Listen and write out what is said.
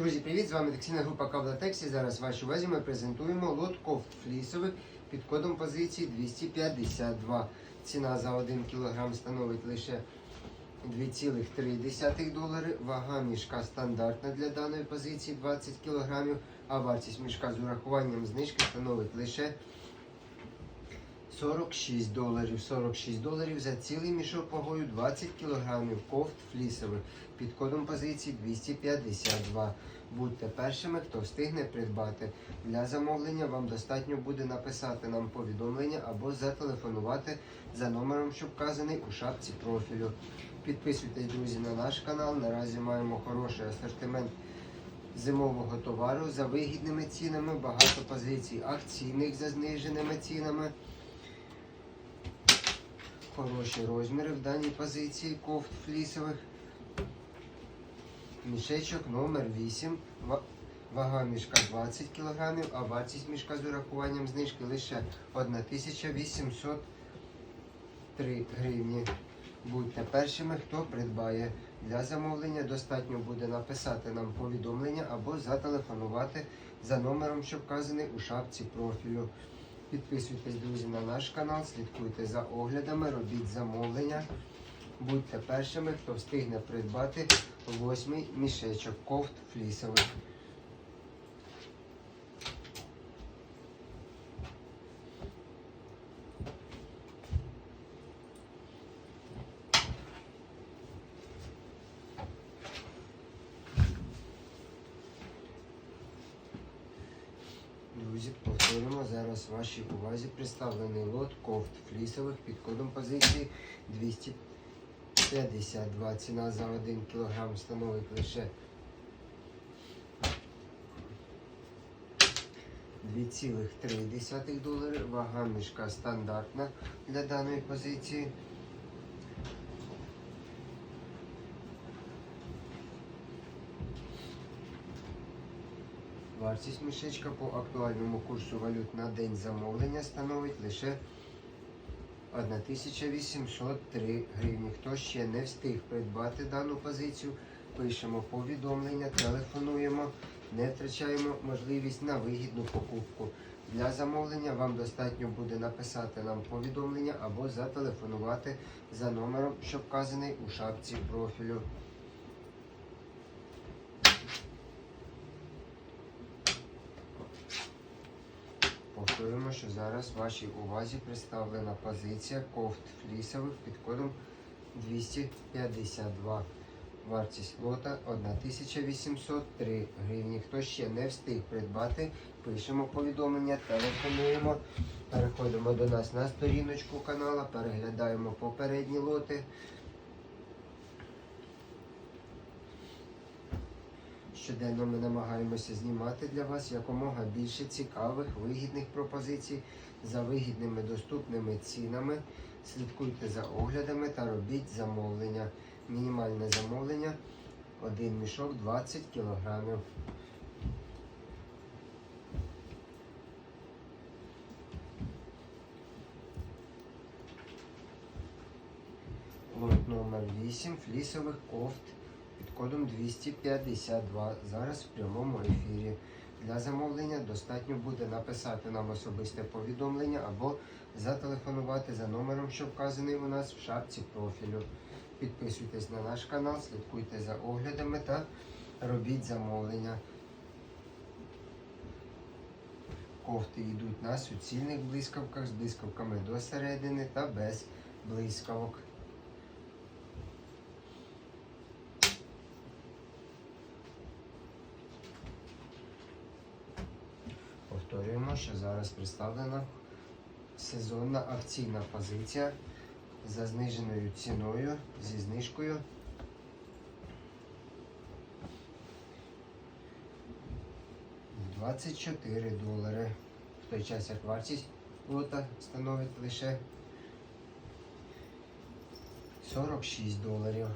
Друзі, привіт! З вами текстильна група Кавлатексі. Зараз вашій увазі ми презентуємо лот кофт флісових під кодом позиції 252. Ціна за 1 кг становить лише 2,3 долари. Вага мішка стандартна для даної позиції 20 кг, а вартість мішка з урахуванням знижки становить лише 46 доларів. 46 доларів за цілий мішок вагою 20 кг кофт флісових під кодом позиції 252. Будьте першими, хто встигне придбати. Для замовлення вам достатньо буде написати нам повідомлення або зателефонувати за номером, що вказаний у шапці профілю. Підписуйтесь, друзі, на наш канал. Наразі маємо хороший асортимент зимового товару за вигідними цінами, багато позицій акційних за зниженими цінами. Хороші розміри в даній позиції кофт флісових. Мішечок номер 8. Вага мішка 20 кг, а вартість мішка з урахуванням знижки лише 1803 гривні. Будьте першими, хто придбає. Для замовлення достатньо буде написати нам повідомлення або зателефонувати за номером, що вказаний у шапці профілю. Підписуйтесь, друзі, на наш канал, слідкуйте за оглядами, робіть замовлення. Будьте першими, хто встигне придбати восьмий мішечок кофт флісових. Друзі, повторюємо зараз вашій увазі представлений лот кофт флісових під кодом позиції 252. Ціна за 1 кг становить лише 2,3 долари. Вага мішка стандартна для даної позиції. Вартість мішечка по актуальному курсу валют на день замовлення становить лише 1803 гривні. Хто ще не встиг придбати дану позицію, пишемо повідомлення, телефонуємо, не втрачаємо можливість на вигідну покупку. Для замовлення вам достатньо буде написати нам повідомлення або зателефонувати за номером, що вказаний у шапці профілю. Повторюємо, що зараз вашій увазі представлена позиція кофт флісових під кодом 252. Вартість лота 1803 гривні. Хто ще не встиг придбати, пишемо повідомлення, телефонуємо, переходимо до нас на сторіночку канала, переглядаємо попередні лоти. Щоденно ми намагаємося знімати для вас якомога більше цікавих, вигідних пропозицій за вигідними доступними цінами. Слідкуйте за оглядами та робіть замовлення. Мінімальне замовлення один мішок 20 кілограмів. Лот номер 8 флісових кофт під кодом 252. Зараз в прямому ефірі. Для замовлення достатньо буде написати нам особисте повідомлення або зателефонувати за номером, що вказаний у нас в шапці профілю. Підписуйтесь на наш канал, слідкуйте за оглядами та робіть замовлення. Кофти йдуть на суцільних блискавках з блискавками до середини та без блискавок. Повторюємо, що зараз представлена сезонна акційна позиція за зниженою ціною зі знижкою. в 24 долари. В той час як вартість лота становить лише 46 доларів.